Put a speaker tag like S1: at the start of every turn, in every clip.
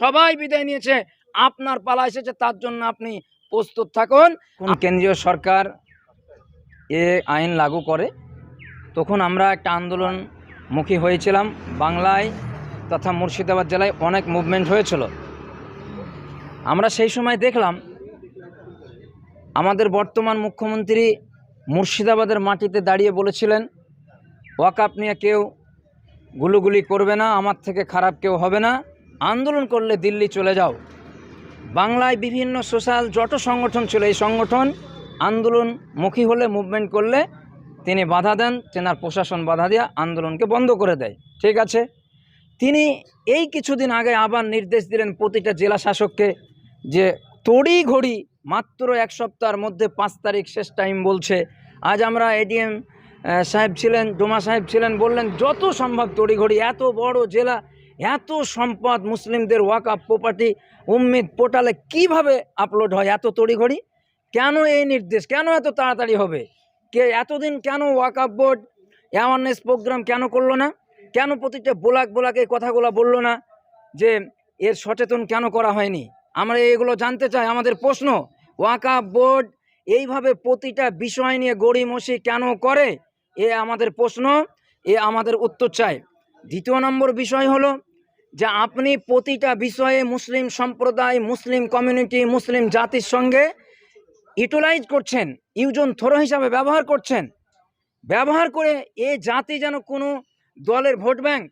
S1: সবাই বিদায় নিয়েছে। আপনার পালা এসেছে তার জন্য আপনি প্রস্তুত থাকুন। কেন্দ্রীয় সরকার এ আইন লাগু করে তখন আমরা একটা আন্দোলনমুখী হয়েছিলাম। বাংলায় তথা মুর্শিদাবাদ জেলায় অনেক মুভমেন্ট হয়েছিল। আমরা সেই সময় দেখলাম আমাদের বর্তমান মুখ্যমন্ত্রী মুর্শিদাবাদের মাটিতে দাঁড়িয়ে বলেছিলেন ওয়াকাপ নিয়ে কেউ গুলুগুলি করবে না আমার থেকে খারাপ কেউ হবে না। আন্দোলন করলে দিল্লি চলে যাও। বাংলায় বিভিন্ন সোশ্যাল যত সংগঠন ছিল। এই সংগঠন আন্দোলনমুখী হলে মুভমেন্ট করলে তিনি বাধা দেন, তেনার প্রশাসন বাধা দিয়ে আন্দোলনকে বন্ধ করে দেয়। ঠিক আছে? তিনি এই কিছুদিন আগে আবার নির্দেশ দিলেন প্রতিটা জেলা শাসককে যে তড়ি ঘড়ি মাত্র এক সপ্তাহের মধ্যে পাঁচ তারিখ শেষ টাইম বলছে। আজ আমরা এডিএম সাহেব ছিলেন, ডোমা সাহেব ছিলেন, বললেন, যত সম্ভব তড়িঘড়ি, এত বড় জেলা এত সম্পদ মুসলিমদের ওয়াকআপ প্রপার্টি উম্মিদ পোর্টালে কীভাবে আপলোড হয় এত তড়িঘড়ি? কেন এই নির্দেশ? কেন এত তাড়াতাড়ি হবে? কে এতদিন কেন ওয়াকআপ বোর্ড অ্যাওয়ারনেস প্রোগ্রাম কেন করল না? কেন প্রতিটা বোলাক বোলাক এই কথাগুলো বলল না যে এর সচেতন কেন করা হয়নি? আমরা এগুলো জানতে চাই। আমাদের প্রশ্ন, ওয়াকআপ বোর্ড এইভাবে প্রতিটা বিষয় নিয়ে গড়িমসি কেন করে? এ আমাদের প্রশ্ন, এ আমাদের উত্তর চাই। দ্বিতীয় নম্বর বিষয় হলো যে আপনি প্রতিটা বিষয়ে মুসলিম সম্প্রদায়, মুসলিম কমিউনিটি মুসলিম জাতির সঙ্গে ইউটিলাইজ করছেন, ইউজন থ্রো হিসাবে ব্যবহার করছেন। ব্যবহার করে এ জাতি যেন কোনো দলের vote bank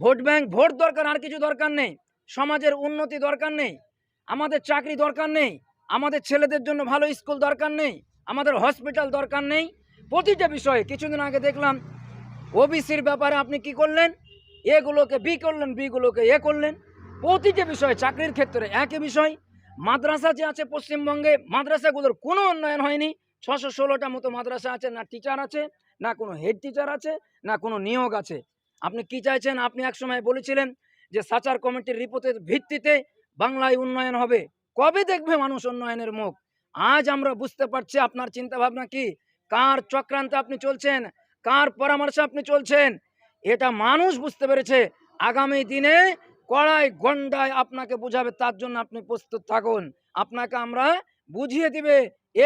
S1: vote bank, vote দরকার আর কিছু দরকার নেই। সমাজের উন্নতি দরকার নেই, আমাদের চাকরি দরকার নেই, আমাদের ছেলেদের জন্য ভালো স্কুল দরকার নেই, আমাদের হসপিটাল দরকার নেই। প্রতিটা বিষয়ে কিছুদিন আগে দেখলাম ওবিসির ব্যাপারে আপনি কি করলেন? এগুলোকে বি করলেন, বিগুলোকে এ করলেন। প্রতিটি বিষয় চাকরির ক্ষেত্রে একই বিষয়। মাদ্রাসা যে আছে পশ্চিমবঙ্গে, মাদ্রাসাগুলোর কোনো উন্নয়ন হয়নি। ছশো ষোলোটা মতো মাদ্রাসা আছে, না টিচার আছে, না কোনো হেড টিচার আছে, না কোনো নিয়োগ আছে। আপনি কি চাইছেন? আপনি একসময় বলেছিলেন যে সাচার কমিটির রিপোর্টের ভিত্তিতে বাংলায় উন্নয়ন হবে। কবে দেখবে মানুষ উন্নয়নের মুখ? আজ আমরা বুঝতে পারছি আপনার চিন্তা ভাবনা কি? কার চক্রান্তে আপনি চলছেন? কার পরামর্শে আপনি চলছেন? এটা মানুষ বুঝতে পেরেছে। আগামী দিনে কড়াই গন্ডায় আপনাকে বুঝাবে, তার জন্য আপনি প্রস্তুত থাকুন। আপনাকে আমরা বুঝিয়ে দিবে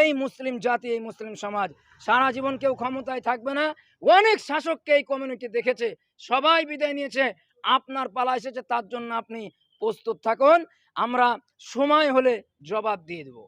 S1: এই মুসলিম জাতি, এই মুসলিম সমাজ। সারা জীবন কেউ ক্ষমতায় থাকবে না। অনেক শাসককে এই কমিউনিটি দেখেছে, সবাই বিদায় নিয়েছে, আপনার পালা এসেছে, তার জন্য আপনি প্রস্তুত থাকুন। আমরা সময় হলে জবাব দিয়ে দেবো।